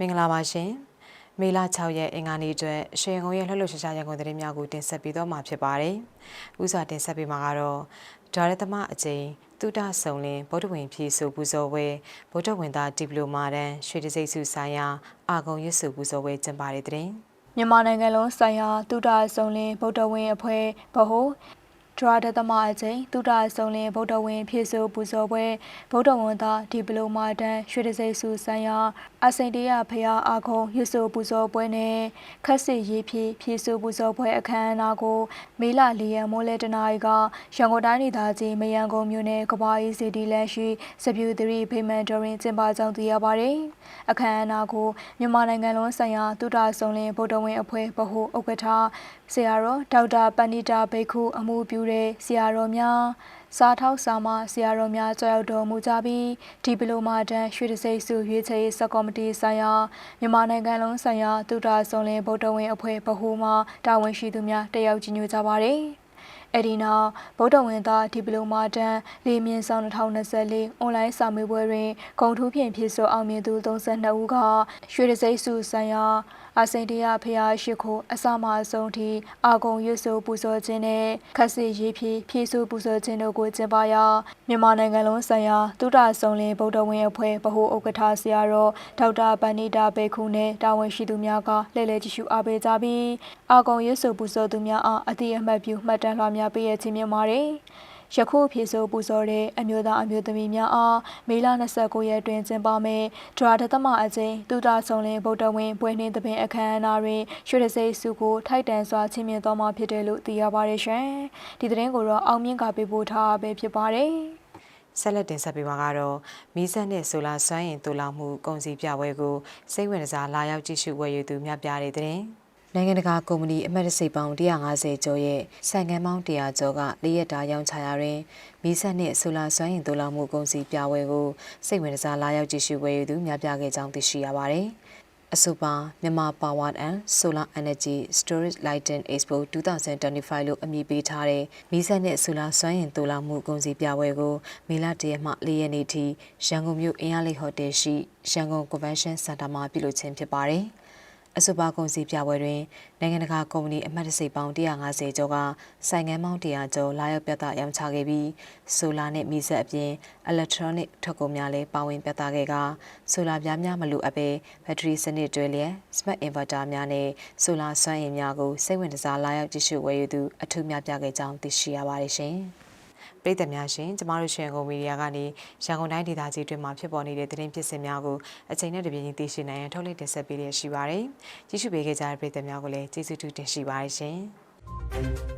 မင်္ဂလာပါရှင်မေလ6ရက်အင်္ဂါနေ့အတွက်ရွှေကုန်းရဲ့လှုပ်လှုပ်ရှားရှားရန်ကုန်သတင်းများကိုတင်ဆက်ပေးတော့မှာဖြစ်ပါတယ်။ဥစွာတင်ဆက်ပေးမှာကတော့ဒါရသမအကျိန်တုဒဆုံလင်ဗုဒ္ဓဝင်ဖြည့်ဆိုပူဇော်ဝဲဗုဒ္ဓဝင်သားဒီပလိုမာတန်းရွှေတစိတ်စုဆိုင်ရာအာဂုံရွတ်စုပူဇော်ဝဲကျင်းပတဲ့တဲ့မြန်မာနိုင်ငံလုံးဆိုင်ရာတုဒ္ဒဆုံလင်ဗုဒ္ဓဝင်အဖွဲ့ဗဟို ဒရာဒသမအချိန်တုဒ္ဒဆုံလင်ဗုဒ္ဓဝင်ဖြည့်ဆို့ပူဇော်ပွဲဗုဒ္ဓဝန်သားဒီပလိုမာတန်ရွှေတစိမ့်စုဆိုင်ရာအစိန်တရဖရာအာခုံရွတ်ဆိုပူဇော်ပွဲနဲ့ခက်စစ်ရေးဖြည့်ဖြည့်ဆို့ပူဇော်ပွဲအခမ်းအနားကိုမေလ၄ရက်မိုးလဲတနာရီကရန်ကုန်တိုင်းဒေသကြီးမယန်ကုန်မြို့နယ်ကဘာအေးစီတီလန်ရှိစပြူသရီဖိမန်ဒရင်ကျင်းပကြောင်းသိရပါတယ်။အခမ်းအနားကိုမြန်မာနိုင်ငံလုံးဆိုင်ရာတုဒ္ဒဆုံလင်ဗုဒ္ဓဝင်အဖွဲ့ဗဟိုဥက္ကဋ္ဌဆရာတော်ဒေါက်တာပဏိတာဘိက္ခုအမှုပြုတဲ့ဆရာတော်များစားထောက်စာမဆရာတော်များကြောက်ရောက်တော်မူကြပြီးဒီပလိုမာတန်ရွှေတစိမ့်စုရွေးချယ်ရေးစကော်မတီဆိုင်ရာမြန်မာနိုင်ငံလုံးဆိုင်ရာတုဒ္ဒဆုံလင်ဗုဒ္ဓဝင်အဖွဲ့ဗဟိုမှတာဝန်ရှိသူများတက်ရောက်ကြီးညိုကြပါတယ်။အဲ့ဒီနောက်ဗုဒ္ဓဝင်သားဒီပလိုမာတန်လေးမြင့်ဆောင်2024အွန်လိုင်းစာမေးပွဲတွင်ဂုံထူးဖြင့်ဖြစ်ဆိုအောင်မြင်သူ32ဦးကရွှေတစိမ့်စုဆိုင်ရာ အစိန်တရဖျားရှိခိုအစမအဆုံးထိအာဂုံရွတ်ဆိုပူဇော်ခြင်းနဲ့ခက်စစ်ရေးဖြည့်ဖြည့်ဆို့ပူဇော်ခြင်းတို့ကိုကျင်းပရာမြန်မာနိုင်ငံလုံးဆိုင်ရာတုဒ္ဒဆုံလင်ဗုဒ္ဓဝင်အဖွဲ့ဗဟိုဥက္ကဋ္ဌဆရာတော်ဒေါက်တာပဏိတာဘေခုနဲ့တာဝန်ရှိသူများကလှည့်လည်ကြည့်ရှုအားပေးကြပြီးအာဂုံရွတ်ဆိုပူဇော်သူများအားအတိအမှတ်ပြုမှတ်တမ်းလွှာများပေးရခြင်းများပါတယ် ယခုဖြည့်ဆို့ပူဇော်တဲ့အမျိုးသားအမျိုးသမီးများအားမေလ29ရက်တွင်ကျင်းပမယ်ဒရာဒသမအကျိန်တူတာဆုံလင်ဗုဒ္ဓဝင်ပွဲနှင်းသဘင်အခမ်းအနားတွင်ရွှေတစိမ့်စုကိုထိုက်တန်စွာချီးမြှင့်တော်မှာဖြစ်တယ်လို့သိရပါတယ်ရှင်ဒီသတင်းကိုတော့အောင်မြင့်ကပေးပို့ထားပဲဖြစ်ပါတယ်ဆက်လက်တင်ဆက်ပေးမှာကတော့မီးစက်နဲ့ဆိုလာစွမ်းရင်တူလောင်မှုကုန်စည်ပြပွဲကိုစိတ်ဝင်စားလာရောက်ကြည့်ရှုဝယ်ယူသူများပြားတဲ့တဲ့ နိုင်ငံတကာကုမ္ပဏီအမတ်တစိတ်ပေါင်း150ကျော်ရဲ့ဆိုင်ငံပေါင်း100ကျော်ကလေးရက်တာရောင်းချရာတွင်မီးစက်နဲ့ဆိုလာစွမ်းရင်တူလောင်မှုကုန်စည်ပြပွဲကိုစိတ်ဝင်စားလာရောက်ကြည့်ရှုဝယ်ယူသူများပြားခဲ့ကြောင်းသိရှိရပါတယ်။အဆိုပါမြန်မာ Power and Solar Energy Storage Lighting Expo 2025လို့အမည်ပေးထားတဲ့မီးစက်နဲ့ဆိုလာစွမ်းအင်တူလောင်မှုကုန်စည်ပြပွဲကိုမေလ၁ရက်မှ၄ရက်နေ့ထိရန်ကုန်မြို့အင်းအားလေးဟိုတယ်ရှိရန်ကုန် Convention Center မှာပြုလုပ်ခြင်းဖြစ်ပါတယ်။ အဆိုပါကုန်စည်ပြပွဲတွင်နိုင်ငံတကာကုမ္ပဏီအမှတ်တစိတ်ပေါင်း150ကျော်ကဆိုင်ငန်းပေါင်း100ကျော်လာရောက်ပြသရောင်းချခဲ့ပြီးဆိုလာနဲ့မီးစက်အပြင် electronic ထုတ်ကုန်များလည်းပါဝင်ပြသခဲ့ကဆိုလာပြားများမလိုအပ်ပဲဘက်ထရီစနစ်တွဲလျက် smart inverter များနဲ့ဆိုလာစွမ်းအင်များကိုစိတ်ဝင်စားလာရောက်ကြည့်ရှုဝယ်ယူသူအထူးများပြခဲ့ကြောင်းသိရှိရပါတယ်ရှင်။ ပြည်သက်များရှင်ကျမတို့ရှင်ကုန်မီဒီယာကနေရန်ကုန်တိုင်းဒေသကြီးတွင်မှာဖြစ်ပေါ်နေတဲ့သတင်းဖြစ်စဉ်များကိုအချိန်နဲ့တပြေးညီသိရှိနိုင်ရန်ထုတ်လွှင့်တင်ဆက်ပေးရရှိပါတယ်။ကြည့်ရှုပေးခဲ့ကြတဲ့ပြည်သက်များကိုလည်းကျေးဇူးတူတင်ရှိပါတယ်ရှင်။